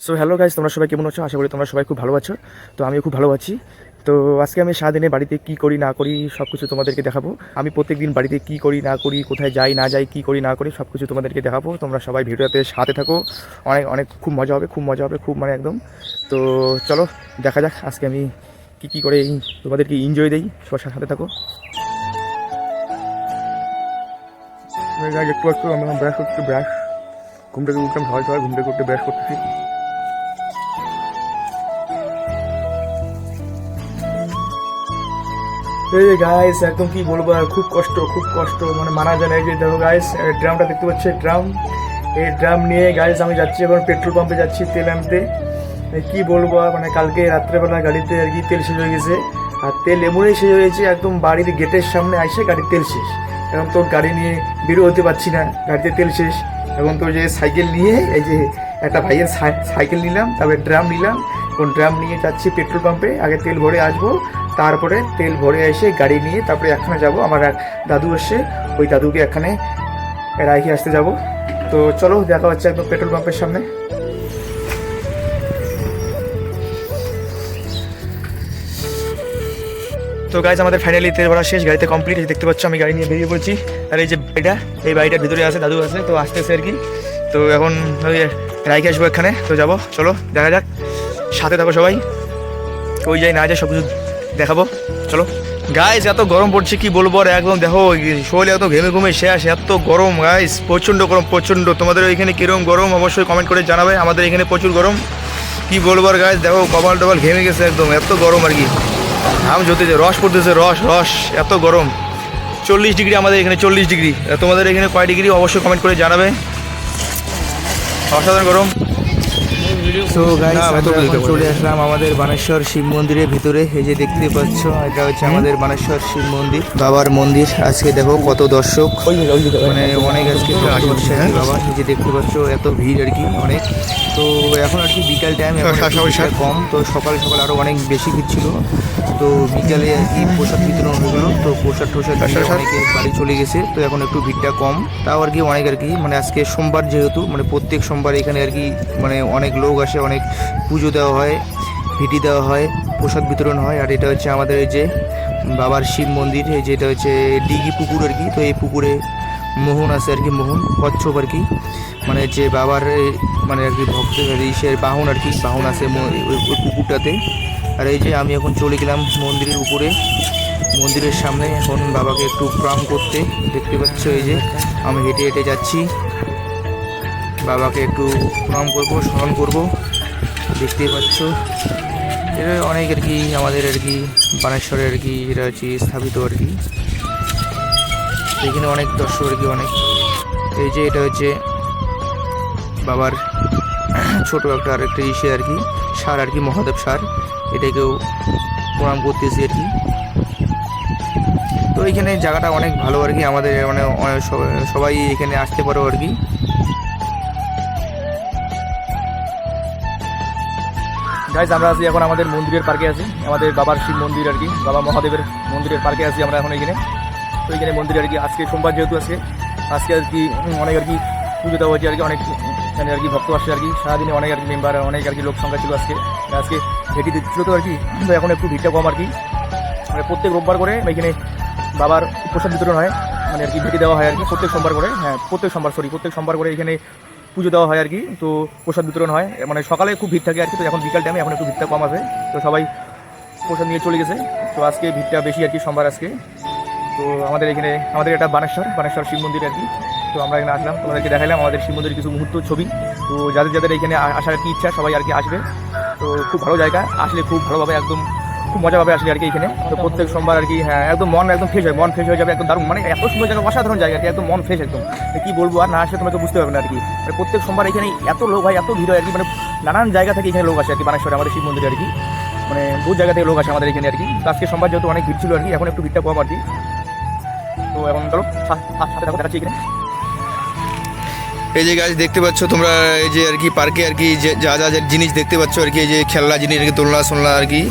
So hello guys তোমরা সবাই কেমন আছো? আশা করি তোমরা সবাই খুব ভালো আছো। তো আমিও খুব ভালো আছি। তো আজকে আমি সারাদিনে বাড়িতে কি করি, না করি সব কিছু তোমাদেরকে দেখাবো। আমি প্রত্যেকদিন বাড়িতে কি করি, না করি, কোথায় যাই, না যাই, কি করি, না করি সব কিছু তোমাদেরকে দেখাবো। তোমরা সবাই ভিডিওতে সাথে থাকো। অনেক অনেক, খুব মজা হবে, খুব মজা হবে, খুব মানে একদম। তো চলো, দেখা যাক আজকে আমি কি কি করে তোমাদেরকে এনজয় দিই। সবার সাথে থাকো। একটু একটু আমরা ব্রাশ করতে ব্রাশ ঘুম থেকে উঠলাম সবাই সবাই ঘুম থেকে উঠতে করতেছি। এই গাইস একদম কি বলব, আর খুব কষ্ট খুব কষ্ট মানে মানা যায় না। যে দেখো গাইস ড্রামটা দেখতে পাচ্ছি ড্রাম। এই ড্রাম নিয়ে গাইস আমি যাচ্ছি এখন পেট্রোল পাম্পে যাচ্ছি তেল আনতে। কি বলব মানে কালকে রাত্রেবেলা গাড়িতে আর কি তেল শেষ হয়ে গেছে। আর তেল এমনই শেষ হয়েছে একদম বাড়ির গেটের সামনে আসে গাড়ির তেল শেষ। এখন তোর গাড়ি নিয়ে বেরো হতে পারছি না, গাড়িতে তেল শেষ। এখন তোর যে সাইকেল নিয়ে, এই যে একটা ভাইয়ের সাই- সাইকেল নিলাম, তারপরে ড্রাম নিলাম এখন ড্রাম নিয়ে যাচ্ছি পেট্রোল পাম্পে, আগে তেল ভরে আসব, তারপরে তেল ভরে এসে গাড়ি নিয়ে তারপরে এখানে যাব, আমার এক দাদু এসে ওই দাদুকে এখানে রাখি আসতে যাব। তো চলো, দেখা হচ্ছে একদম পেট্রোল পাম্পের সামনে। তো গাইজ আমাদের ফাইনালি তেল ভরা শেষ গাড়িতে কমপ্লিট দেখতে পাচ্ছ, আমি গাড়ি নিয়ে বেরিয়ে পড়ছি। আর এই যে বাড়িটা এই বাড়িটার ভিতরে আছে, দাদু আছে, তো আসতেছে আর কি। তো এখন ওই রাইকে আসব এখানে, তো যাব। চলো, দেখা যাক। সাথে থাকো সবাই। ওই যাই না যাই সব কিছু দেখাবো। চলো। গাইস এত গরম পড়ছে, কি বলব আর একদম, দেখো শরীরে এত ঘেমে ঘুমে শেষ, এত গরম গাইস প্রচণ্ড গরম, প্রচণ্ড। তোমাদের ওইখানে কীরকম গরম, অবশ্যই কমেন্ট করে জানাবে। আমাদের এখানে প্রচুর গরম। কি বলব আর গাইস দেখো কপাল টপাল ঘেমে গেছে একদম, এত গরম আর কি। আম জ্যোতিতে রস পড়তেছে, রস রস, এত গরম। চল্লিশ ডিগ্রি আমাদের এখানে, চল্লিশ ডিগ্রি। তোমাদের এখানে কয় ডিগ্রি অবশ্যই কমেন্ট করে জানাবে। অসাধারণ গরম। সো গাইস চলে আসলাম আমাদের বানেশ্বর শিব মন্দিরের ভিতরে। এই যে দেখতে পাচ্ছ এটা হচ্ছে আমাদের বানেশ্বর শিব মন্দির। বাবার মন্দির। আজকে দেখো কত দর্শক। মানে অনেক আজকে আর বাবা এই যে দেখতে পাচ্ছ এত ভিড় আর কি অনেক। তো এখন আর কি বিকাল টাইম কম। তো সকাল সকাল আরও অনেক বেশি ভিড় ছিল। তো বিকালে আর কি প্রসাদ বিতরণ হলো। তো প্রসাদ টোসাদ অনেকে বাড়ি চলে গেছে। তো এখন একটু ভিড়টা কম। তাও আর কি অনেক আর কি। মানে আজকে সোমবার যেহেতু মানে প্রত্যেক সোমবার এখানে আর কি মানে অনেক লোক আসে, অনেক পুজো দেওয়া হয়, ভিটি দেওয়া হয়, প্রসাদ বিতরণ হয়, আর এটা হচ্ছে আমাদের এই যে বাবার শিব মন্দির, এই যে এটা হচ্ছে দিঘি পুকুর আর কি। তো এই পুকুরে মোহন আছে আর কি, মোহন, কচ্ছপ আর কি। মানে যে বাবার মানে আর কি ভক্ত ইসের বাহন আর কি, বাহন আছে ওই পুকুরটাতে। আর এই যে আমি এখন চলে গেলাম মন্দিরের উপরে। মন্দিরের সামনে এখন বাবাকে একটু প্রণাম করতে। দেখতে পাচ্ছ এই যে আমি হেঁটে হেঁটে যাচ্ছি। বাবাকে একটু প্রণাম করব, স্মরণ করব। দেখতেই পাচ্ছ। এটা অনেক আর কি, আমাদের আর কি বানেশ্বরে আর কি এটা হচ্ছে স্থাপিত আর কি। এখানে অনেক দর্শক আর কি, অনেক। এই যে এটা হচ্ছে বাবার ছোট একটা আর একটা ইসে আর কি, সার আর কি, মহাদেব সার। এটাকেও প্রণাম করতেছি আর কি। তো এখানে জায়গাটা অনেক ভালো আর কি, আমাদের মানে সবাই- সবাই এখানে আসতে পারো আর কি। গাইজ আমরা আছি এখন আমাদের মন্দিরের পার্কে আছি। আমাদের বাবার শিব মন্দির আর কি। বাবা মহাদেবের মন্দিরের পার্কে আছি আমরা এখন এখানে। তো এখানে মন্দিরে আর কি, আজকে সোমবার যেহেতু আজকে আজকে আর কি অনেক আর কি পুজো দেওয়া হচ্ছে আর কি, অনেক এখানে আর কি ভক্ত আসছে আর কি। সারাদিনে অনেক আর কি মেম্বার অনেক আর কি লোক সংখ্যা ছিল আজকে। আজকে ভেটি দিচ্ছিল তো আর কি এখন একটু ভিড়টা কম আর কি। মানে প্রত্যেক রোববার করে এখানে বাবার প্রসাদ বিতরণ হয়। মানে আর কি ভেটি দেওয়া হয় আর কি প্রত্যেক সোমবার করে। হ্যাঁ প্রত্যেক সোমবার সরি প্রত্যেক সোমবার করে এখানে পুজো দেওয়া হয় আর কি, তো প্রসাদ বিতরণ হয়। মানে সকালে খুব ভিড় থাকে আর কি, তো এখন বিকাল টাইমে এখন একটু ভিড়টা কম আছে তো সবাই প্রসাদ নিয়ে চলে গেছে। তো আজকে ভিড়টা বেশি আর কি, সোমবার আজকে। তো আমাদের এখানে, আমাদের এটা বানেশ্বর বানেশ্বর শিব মন্দির আর কি। তো আমরা এখানে আসলাম, তোমাদেরকে দেখালাম আমাদের শিব মন্দিরের কিছু মুহূর্ত, ছবি। তো যাদের যাদের এখানে আসার কি ইচ্ছা, সবাই আর কি আসবে। তো খুব ভালো জায়গা, আসলে খুব ভালোভাবে একদম খুব মজা পাবে আসলে আর কি এখানে। তো প্রত্যেক সোমবার আর কি হ্যাঁ একদম মন একদম ফ্রেশ হয়, মন ফ্রেশ হয়ে যাবে একদম দারুণ। মানে এত সুন্দর জায়গা, অসাধারণ জায়গা একদম মন ফ্রেশ একদম। কি বলব, আর না আসলে তোমাকে বুঝতে পারবে না আর কি। প্রত্যেক সোমবার এখানে এত লোক হয়, এত ভিড় হয় আর কি মানে নানান জায়গা থেকে এখানে লোক আসে আর কি, বানেশ্বরে, আমাদের শিব মন্দিরে আর কি। মানে বহু জায়গা থেকে লোক আসে আমাদের এখানে আর কি। আজকে সোমবার যেহেতু অনেক ভিড় ছিল আর কি, এখন একটু ভিড়টা কম আর কি। তো এখন সা- সাথে থাকো দেখাচ্ছি এখানে। এই যে গাছ দেখতে পাচ্ছ তোমরা এই যে আর কি পার্কে আর কি যে, যা যা যা জিনিস দেখতে পাচ্ছ আর কি, এই যে খেলনা, জিনিস আর কি দোলনা, সোলনা আর কি।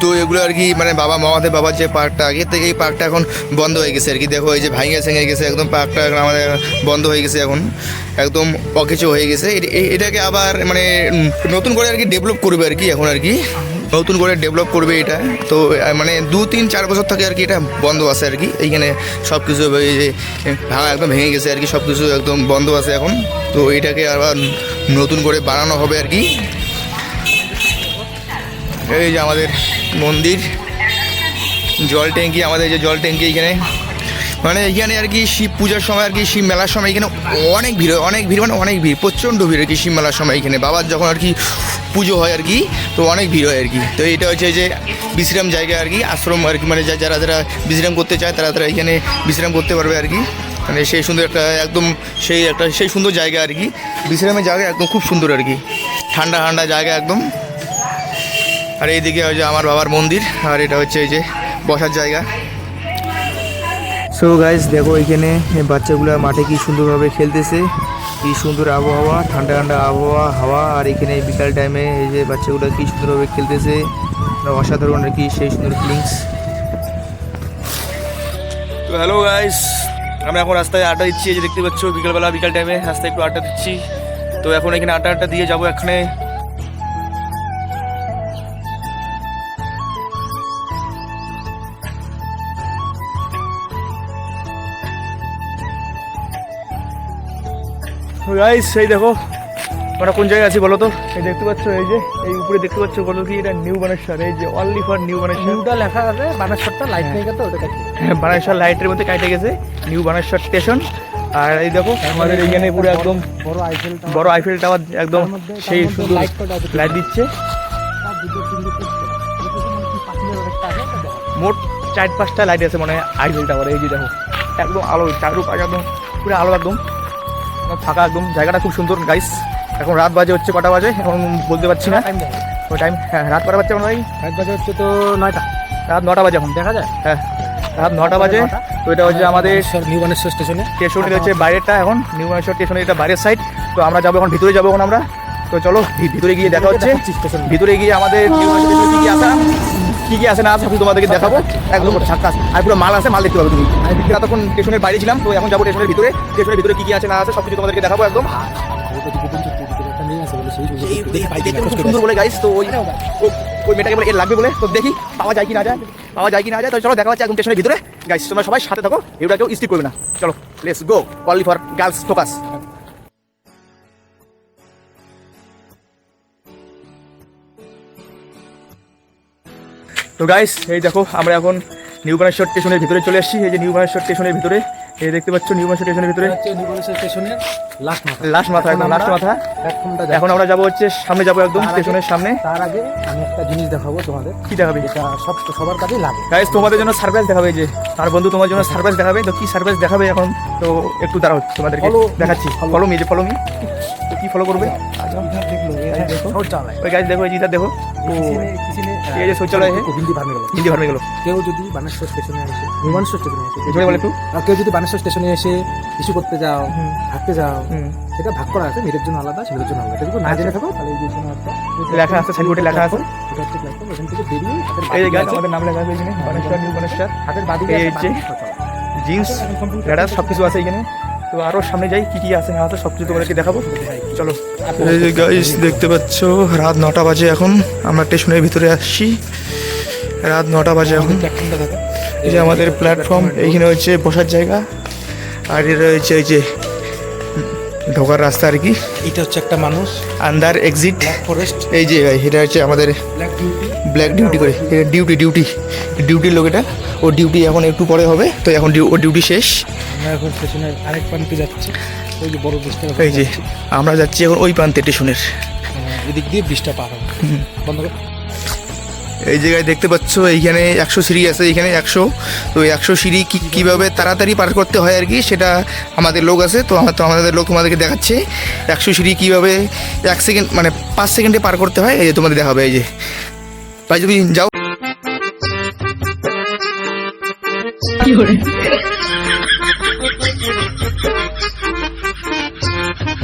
তো এগুলো আর কি মানে বাবা মামাদের বাবার যে পার্কটা আগে থেকে এই পার্কটা এখন বন্ধ হয়ে গেছে আর কি। দেখো এই যে ভাঙে ভেঙে গেছে, একদম পার্কটা আমাদের বন্ধ হয়ে গেছে এখন। একদম অকেচো হয়ে গেছে। এটাকে আবার মানে নতুন করে আর কি ডেভেলপ করবে আর কি এখন আর কি। নতুন করে ডেভেলপ করবে এটা। তো মানে দু, তিন, চার বছর থেকে আর কি এটা বন্ধ আছে আর কি। এইখানে সব কিছু ভাঙা একদম ভেঙে গেছে আর কি সব কিছু একদম বন্ধ আছে এখন। তো এটাকে আবার নতুন করে বানানো হবে আর কি। এই যে আমাদের মন্দির, জল ট্যাঙ্কি, আমাদের যে জল ট্যাঙ্কি এখানে। মানে এখানে আর কি শিব পূজার সময় আর কি শিব মেলার সময় এখানে অনেক ভিড় হয়, অনেক ভিড় মানে অনেক ভিড়, প্রচণ্ড ভিড় আর কি শিব মেলার সময় এখানে। বাবার যখন আর কি পুজো হয় আর কি, তো অনেক ভিড় হয় আর কি। তো এটা হচ্ছে যে বিশ্রাম জায়গা আর কি, আশ্রম আর কি মানে যারা যারা বিশ্রাম করতে চায়, তারা তারা এখানে বিশ্রাম করতে পারবে আর কি। মানে সেই সুন্দর একটা একদম সেই একটা সেই সুন্দর জায়গা আর কি। বিশ্রামের জায়গা একদম খুব সুন্দর আর কি। ঠান্ডা ঠান্ডা জায়গা একদম। আর এইদিকে হচ্ছে আমার বাবার মন্দির আর এটা হচ্ছে এই যে বসার জায়গা। সো গাইস দেখো এখানে বাচ্চাগুলো মাঠে কি সুন্দরভাবে খেলতেছে কি সুন্দর আবহাওয়া ঠান্ডা ঠান্ডা আবহাওয়া হাওয়া আর এখানে বিকাল টাইমে এই যে বাচ্চাগুলো কি সুন্দরভাবে খেলতেছে অসাধারণ আর কি সেই সুন্দর ফিলিংস তো হ্যালো গাইস আমরা এখন রাস্তায় আড্ডা দিচ্ছি এই যে দেখতে পাচ্ছ বিকালবেলা বিকাল টাইমে রাস্তায় একটু আড্ডা দিচ্ছি। তো এখন এখানে আড্ডা আড্ডা দিয়ে যাব এখানে। গাইস সেই দেখো আমরা কোন জায়গায় আছি বলো তো? এই দেখতে পাচ্ছ এই যে এই উপরে দেখতে পাচ্ছ বলো কি এটা নিউ বানেশ্বর এই যে অনলি ফর নিউ বানেশ্বর নিউটা লেখা আছে বানেশ্বরটা লাইট নিয়ে গেছে ওটা কাটি বানেশ্বর লাইটের মধ্যে কাটে গেছে নিউ বানেশ্বর স্টেশন আর এই দেখো আমাদের এইখানে পুরো একদম বড় আইফেল বড় আইফেল টাওয়ার একদম সেই সুন্দর লাইট দিচ্ছে। মোট চার পাঁচটা লাইট আছে মানে আইফেল টাওয়ার এই যে দেখো। একদম আলো চারুপাশ একদম পুরো আলো একদম। ফাঁকা একদম জায়গাটা খুব সুন্দর গাইস এখন রাত বাজে হচ্ছে কটা বাজে? এখন বলতে পারছি না। ওই টাইম হ্যাঁ রাত কটা বাজছে এখন ভাই রাত বাজে হচ্ছে তো নয়টা। রাত নটা বাজে এখন। দেখা যায়? হ্যাঁ রাত নটা বাজে। তো এটা হচ্ছে আমাদের বানেশ্বর, নিউ বানেশ্বর স্টেশনে স্টেশনের হচ্ছে বাইরেটা এখন। নিউ মানেশ্বর স্টেশনের এটা বাইরের সাইড তো আমরা যাব এখন ভিতরে যাব এখন আমরা। তো চলো ভিতরে গিয়ে দেখা হচ্ছে। ভিতরে গিয়ে আমাদের নিউ মানেশ্বর স্টেশনে কি কি আছে না আছে সব কিছু তোমাদেরকে দেখাবো। একদম ঝাক্কাস আর পুরো মাল আছে মাল দেখতে পাবে তুমি। তখন স্টেশনের বাইরে ছিলাম তো এখন যাব স্টেশনের ভিতরে। স্টেশনের ভিতরে কি কি আছে না আছে সব কিছু তোমাদেরকে দেখাবো একদম। সুন্দর বলে গাইস তো ওই ওই মেয়েটাকে বলে এর লাগবে বলে। তো দেখি পাওয়া যায় কি না যায়। পাওয়া যায় কি না যায় তো চলো দেখা হচ্ছে একদম স্টেশনের ভিতরে। গাইস তোমরা সবাই সাথে থাকো ভিডিওটা কেউ স্কিপ করবে না। চলো let's go only for girls focus তো গাইস এই দেখো আমরা এখন নিউ বানেশ্বর স্টেশনের ভিতরে চলে আসছি এই যে নিউ বানেশ্বর স্টেশনের ভিতরে এই দেখতে পাচ্ছ নিউ বানেশ্বর স্টেশনের ভিতরে? লাস্ট মাথা। একদম লাস্ট মাথা। এখন আমরা যাব হচ্ছে সামনে যাব একদম স্টেশনের সামনে। তার আগে আমি একটা জিনিস দেখাবো তোমাদের। কি দেখাবে? সব সবার কাছেই লাগে। গাইস তোমাদের জন্য সারপ্রাইজ দেখাবে যে তার বন্ধু তোমার জন্য সারপ্রাইজ দেখাবে। তো কি সারপ্রাইজ দেখাবে এখন? তো একটু দাঁড়াও তোমাদেরকে দেখাচ্ছি। ফলো মি যে ফলো মি কি ফলো করবে? আচ্ছা, হ্যাঁ, ওই গাছ দেখো জিদার দেখো। ঠিক শৌচালয় হিন্দি গেলো। হিন্দি কেউ যদি বানেশ্বর স্টেশনে এসে ভুবনেশ্বর স্টেশনে এসে কেউ যদি বানেশ্বর স্টেশনে এসে ইস্যু করতে যাও হাঁটতে যাও সেটা ভাগ করা আছে মেয়েদের জন্য আলাদা ছেলেদের জন্য আলাদা। আচ্ছা। লেখা আছে সাইনবোর্ডে লেখা আছে। নাম লেখা আছে হ্যাঁ, হাতের বাদিকে জিন্স সব কিছু আছে এখানে। তো আরও সামনে যাই কি কি আছে না আছে সব কিছু তোমাদেরকে দেখাবো। চলো। এই যে গাইস দেখতে পাচ্ছ রাত নটা বাজে এখন। আমরা স্টেশনের ভিতরে আসছি। রাত নটা বাজে এখন। এই যে আমাদের প্ল্যাটফর্ম এইখানে হচ্ছে বসার জায়গা। আর এটা হচ্ছে এই যে ঢোকার রাস্তা আর কি। এটা হচ্ছে একটা মানুষ। আন্দার এক্সিট ফরেস্ট এই যে ভাই এটা হচ্ছে আমাদের ব্ল্যাক ডিউটি ব্ল্যাক ডিউটি করে। ডিউটি ডিউটি ডিউটির লোক এটা। ও ডিউটি এখন একটু পরে হবে। তো এখন ডিউ- ও ডিউটি শেষ। এখন স্টেশনের আরেক প্রান্তে যাচ্ছি। ওই যে বড় ব্রিজটা এই যে আমরা যাচ্ছি এখন ওই প্রান্তে স্টেশনের। এদিক দিয়ে ব্রিজটা পার হবে। বন্ধ এই জায়গায় দেখতে পাচ্ছ এইখানে একশো সিঁড়ি আছে এইখানে একশো। তো একশো সিঁড়ি কি কীভাবে তাড়াতাড়ি পার করতে হয় আর কি সেটা আমাদের লোক আছে তো আমার তো আমাদের লোক তোমাদেরকে দেখাচ্ছে। একশো সিঁড়ি কীভাবে এক সেকেন্ড মানে পাঁচ সেকেন্ডে পার করতে হয় এই যে তোমাদের দেখাবে এই যে। ভাই তুমি যাও।